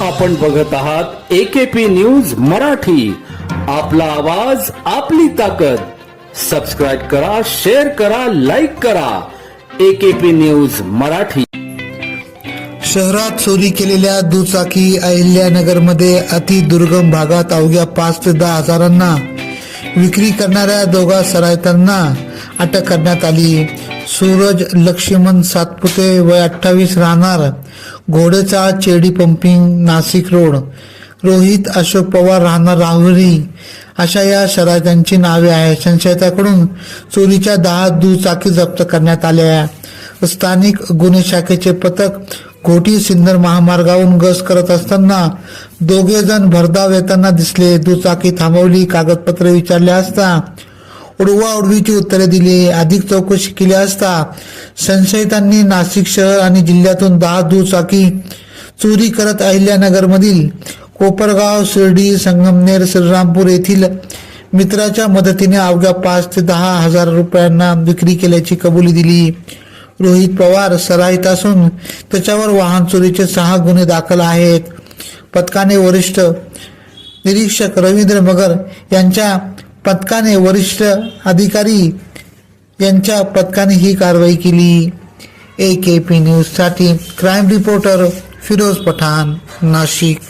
आपण बघत आहात एकेपी न्यूज मराठी. आपला आवाज आपली ताकद. सबस्क्राईब करा शेअर करा लाईक करा. AKP news Marathi. शहरात चोरी केलेल्या दुचाकी अहिल्यानगरमध्ये अतिदुर्गम भागात अवघ्या पाच ते दहा हजारांना विक्री करणाऱ्या दोघा सरायतांना अटक करण्यात आली. सूरज लक्ष्मण सातपुते वय अठ्ठावीस राहणार घोडचा चेडी पंपिंग नाशिक रोड रोहित अशोक पवार राहणार राहुरी अशा या शरायतांची नावे आहेत. संशयिताकडून चोरीच्या दहा दुचाकी जप्त करण्यात आल्या स्थानिक गुन्हे शाखेचे पथक घोटी सिन्नर महामार्गावरून गस करत असताना दोघे जण भरधाव येताना दिसले. दुचाकी थांबवली कागदपत्रे विचारले असता उडवाउडवीची उत्तरे दिली. अधिक चौकशी केली असता संशयितांनी नाशिक शहर आणि जिल्ह्यातून दहा दुचाकी चोरी करत अहिल्यानगरमधील कोपरगाव शिर्डी संगमनेर श्रीरामपूर येथील मित्राच्या मदतीने अवघ्या पाच ते दहा हजार रुपयांना विक्री केल्याची कबुली दिली. रोहित पवार सराईत असून त्याच्यावर वाहन चोरीचे सहा गुन्हे दाखल आहेत. पथकाने वरिष्ठ निरीक्षक रवींद्र मगर यांच्या पथकाने वरिष्ठ अधिकारी यांच्या पथकाने ही कारवाई केली. ए के पी न्यूजसाठी क्राईम रिपोर्टर फिरोज पठाण नाशिक.